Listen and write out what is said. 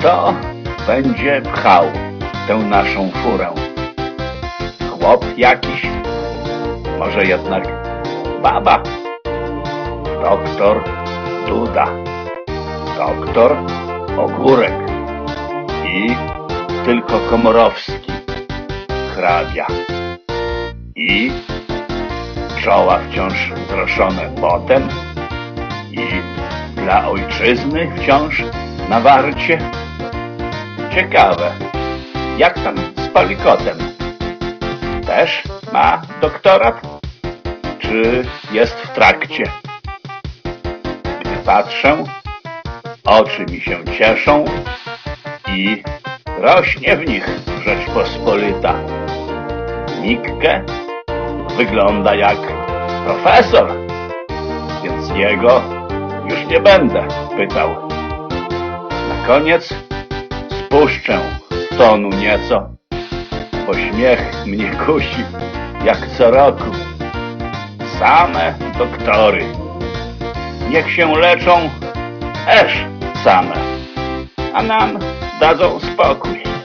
Kto będzie pchał tę naszą furę? Chłop jakiś? Może jednak baba? Doktor Duda. Doktor Ogórek. I tylko Komorowski. Hrabia. I czoła wciąż wzruszone potem. I dla ojczyzny wciąż na warcie. Ciekawe, jak tam z Palikotem? Też ma doktorat? Czy jest w trakcie? Gdy patrzę, oczy mi się cieszą i rośnie w nich Rzeczpospolita. Mikke wygląda jak profesor, więc jego już nie będę pytał. Na koniec spuszczę tonu nieco, bo śmiech mnie kusi jak co roku. Same doktory, niech się leczą też same, a nam dadzą spokój.